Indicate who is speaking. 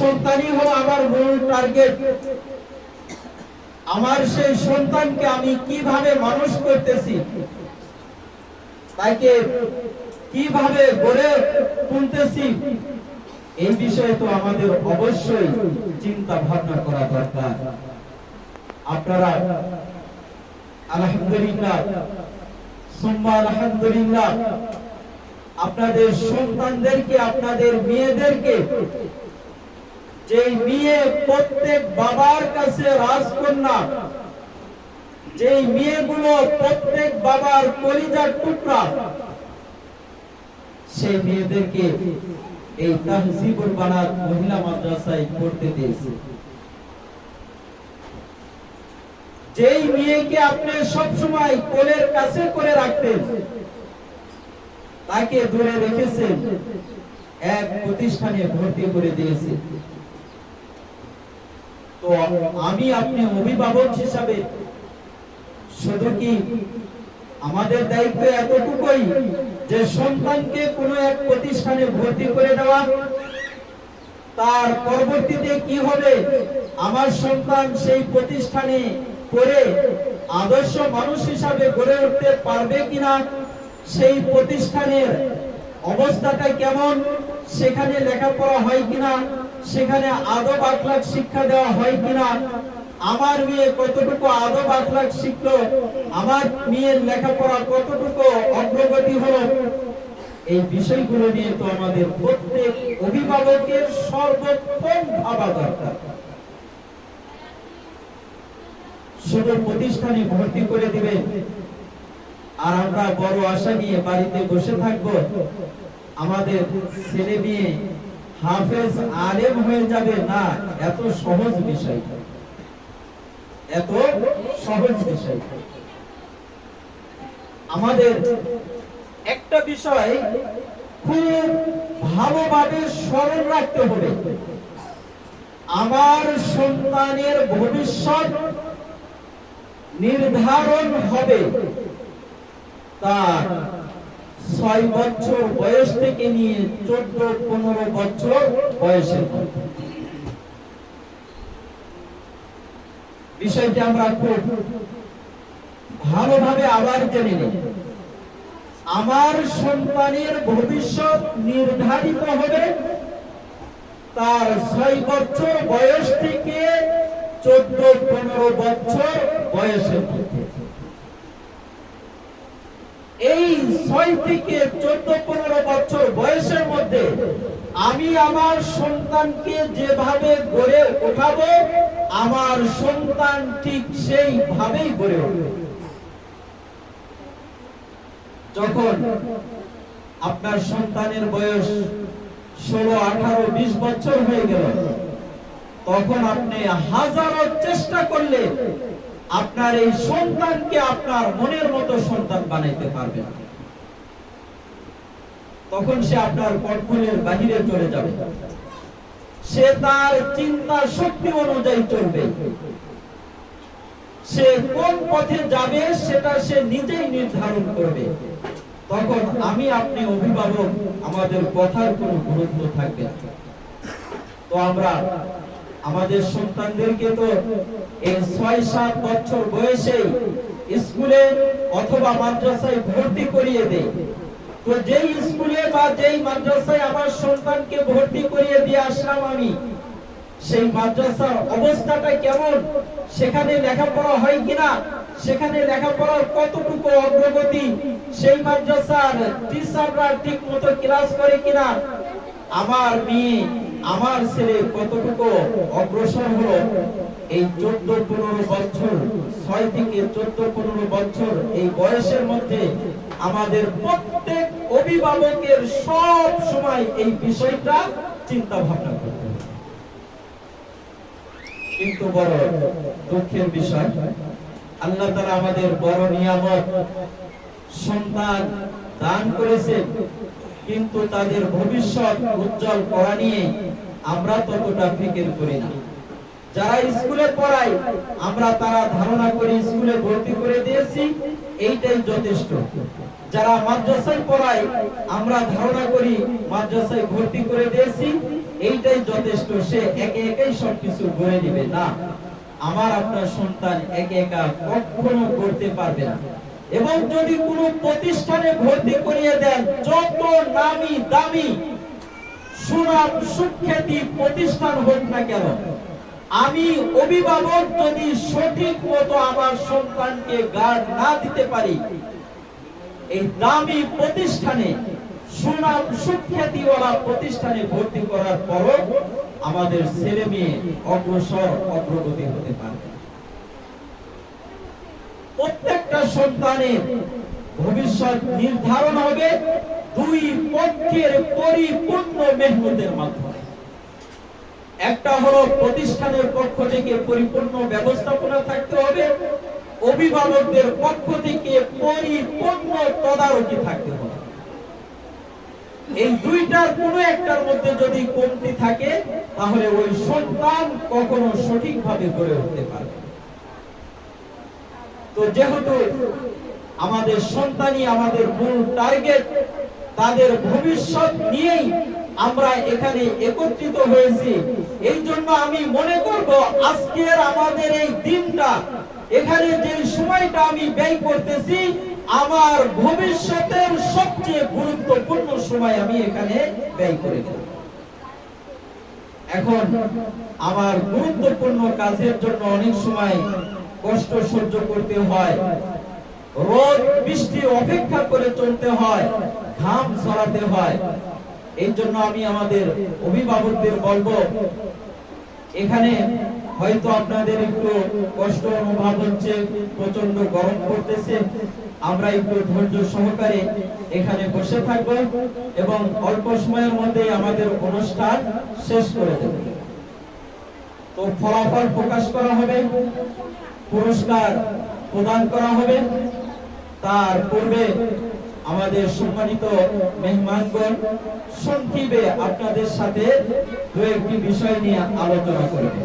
Speaker 1: সন্তানই হলো আমার মূল টার্গেট আমার সেই সন্তানকে আমি কীভাবে মানুষ করতেছি? তাকে কীভাবে গড়ে তুলতেছি? এই বিষয়ে তো আমাদের অবশ্যই চিন্তা ভাবনা করা দরকার। আপনারা, আলহামদুলিল্লাহ, সুম্মা আলহামদুলিল্লাহ, আপনাদের সন্তানদেরকে, আপনাদের মেয়েদেরকে যে মেয়ে প্রত্যেক বাবার কাছে রাজকন্যা যে মেয়েগুলো প্রত্যেক বাবার কলিজার টুকরা, সেই মেয়েদেরকে এই তাহজিবুল বানাত মহিলা মাদ্রাসায় পড়তে দিয়েছে। যেই মেয়েকে আপনি সবসময় কোলের কাছে করে রাখতেন, তাকে দূরে রেখেছেন, এক প্রতিষ্ঠানে ভর্তি করে দিয়েছে তো আমি আপনি অভিভাবক হিসাবে, শুধু কি আমাদের দায়িত্ব এতটুকুই যে সন্তানকে কোনো এক প্রতিষ্ঠানে ভর্তি করে দেওয়া? তার পরবর্তীতে কি হবে? আমার সন্তান সেই প্রতিষ্ঠানে পড়ে আদর্শ মানুষ হিসাবে গড়ে উঠতে পারবে কিনা? সেই প্রতিষ্ঠানের অবস্থাটা কেমন? সেখানে লেখাপড়া হয় কিনা? সেখানে আদব আখলাক শিক্ষা দেওয়া হয় কিনা? আমার মেয়ে কতটুকু আদব আখলাক শিখলো? আমার মেয়ের লেখাপড়া কতটুকু অগ্রগতি হলো? এই বিষয়গুলো নিয়ে তো আমাদের প্রত্যেক অভিভাবকের সর্বোত্তম ভাবা দরকার। শুধু প্রতিষ্ঠানে ভর্তি করে দিবে। আর আমরা বড় আশা নিয়ে বাড়িতে বসে থাকব। আমাদের ছেলে মেয়ে হাফেজ আলেম হয়ে যাবে? না, এত সহজ বিষয়। এত সহজ বিষয়। আমাদের একটা বিষয় খুব ভালোভাবে স্মরণ রাখতে হবে। আমার সন্তানের ভবিষ্যৎ নির্ধারণ হবে। তার ছয় বছর বয়স থেকে নিয়ে চোদ্দ, পনেরো বছর বয়সের বিষয়টি আমরা খুব ভালোভাবে আবার জেনে নিই আমার সন্তানের ভবিষ্যৎ নির্ধারিত হবে তার ছয় বছর বয়স থেকে চোদ্দ, পনেরো বছর বয়সের মধ্যে এই ছয় থেকে চোদ্দ, পনেরো বছর বয়সের মধ্যে আমি আমার সন্তানকে যেভাবে গড়ে উঠাবো, আমার সন্তান ঠিক সেইভাবেই গড়ে উঠবে যখন আপনার সন্তানের বয়স ষোলো, আঠারো, বিশ বছর হয়ে গেল, তখন আপনি হাজারো চেষ্টা করলে আপনার এই সন্তানকে আপনার মনের মতো সন্তান বানাইতে পারবেন। তখন সে আপনার কন্ট্রোলের বাহিরে চলে যাবে। সে তার চিন্তা শক্তি অনুযায়ী চলবে। সে কোন পথে যাবে সেটা সে নিজেই নির্ধারণ করবে। তখন আমি আপনি অভিভাবক, আমাদের কথার কোনো গুরুত্ব থাকবে তো আমরা আমাদের সন্তানদেরকে তো এই ছয় সাত বছর বয়সে স্কুলে অথবা মাদ্রাসায় ভর্তি করিয়ে দেই। তো যেই স্কুলে বা যেই মাদ্রাসায় আমার সন্তানকে ভর্তি করিয়ে দিয়ে আসলাম আমি, সেই মাদ্রাসার অবস্থাটা কেমন? সেখানে লেখাপড়া হয় কিনা? সেখানে লেখাপড়ার কতটুকু অগ্রগতি? সেই মাদ্রাসার টিচাররা ঠিক মতো ক্লাস করে কিনা? আমার মেয়ে, আমার ছেলে কতটুকু অগ্রসর হলো? এই চোদ্দ পনেরো বছর, ছয় থেকে চোদ্দ পনেরো বছর এই বয়সের মধ্যে আমাদের প্রত্যেক অভিভাবকের সব সময় এই বিষয়টা চিন্তা ভাবনা করতে হবে। কিন্তু বড় দুঃখের বিষয়, আল্লাহ তারা আমাদের বড় নিয়ামত সন্তান দান করেছে কিন্তু তাদের ভবিষ্যৎ উজ্জ্বল করা নিয়ে আমরা ততটা ফিকির করি না। যারা স্কুলে পড়ায়, আমরা তারা ধারণা করি স্কুলে ভর্তি করে দিয়েছি, এইটাই যথেষ্ট। যারা মাদ্রাসায় পড়ায়, আমরা ধারণা করি মাদ্রাসায় ভর্তি করে দিয়েছি, এইটাই যথেষ্ট। সে একে একাই সবকিছু গড়ে নেবে। না, আমার আপনার সন্তান একে একা কখনো করতে পারবে না। এবং যদি কোনো প্রতিষ্ঠানে ভর্তি করিয়ে দেন, যত নামি দামি সুনাম সুখ্যাতি প্রতিষ্ঠান হোক না কেন আমি অভিভাবক যদি সঠিক মতো আমার সন্তানকে গার্ড না দিতে পারি, এই দামি প্রতিষ্ঠানে, সুনাম সুখ্যাতিওয়ালা প্রতিষ্ঠানে ভর্তি করার পরও আমাদের ছেলে মেয়ে অগ্রসর, অগ্রগতি হতে পারবে না। প্রত্যেকটা সন্তানের ভবিষ্যৎ নির্ধারণ হবে দুই পক্ষের পরিপূর্ণ মেহনতের মাধ্যমে একটা হলো প্রতিষ্ঠানের পক্ষ থেকে পরিপূর্ণ ব্যবস্থাপনা থাকতে হবে, অভিভাবকদের পক্ষ থেকে পরিপূর্ণ তদারকি থাকতে হবে। এই দুইটার কোনো একটার মধ্যে যদি কমতি থাকে, তাহলে ওই সন্তান কখনো সঠিকভাবে গড়ে উঠতে পারবে তো যেহেতু আমাদের সন্তানই আমাদের মূল টার্গেট, তাদের ভবিষ্যৎ নিয়েই আমরা এখানে একত্রিত হয়েছি। এই জন্য আমি মনে করব আজকের আমাদের এই দিনটা, এখানে যে সময়টা আমি ব্যয় করতেছি, আমার ভবিষ্যতের সবচেয়ে গুরুত্বপূর্ণ সময় আমি এখানে ব্যয় করে দেব এখন আমার গুরুত্বপূর্ণ কাজের জন্য অনেক সময় কষ্ট সহ্য করতে হয়। রোদ, বৃষ্টি অপেক্ষা করে চলতে হয়, ঘাম ঝরাতে হয়। এই জন্য আমি আমাদের অভিভাবকদের বলব, এখানে হয়তো আপনাদের একটু কষ্ট অনুভব হচ্ছে প্রচণ্ড গরম পড়তেছে, আমরা একটু ধৈর্য সহকারে এখানে বসে থাকব এবং অল্প সময়ের মধ্যে আমাদের অনুষ্ঠান শেষ করে দেব। তো ফলাফল প্রকাশ করা হবে, পুরস্কার প্রদান করা হবে, তার পূর্বে আমাদের সম্মানিত মেহমানগণ সংক্ষেপে আপনাদের সাথে দু একটি বিষয় নিয়ে আলোচনা করবে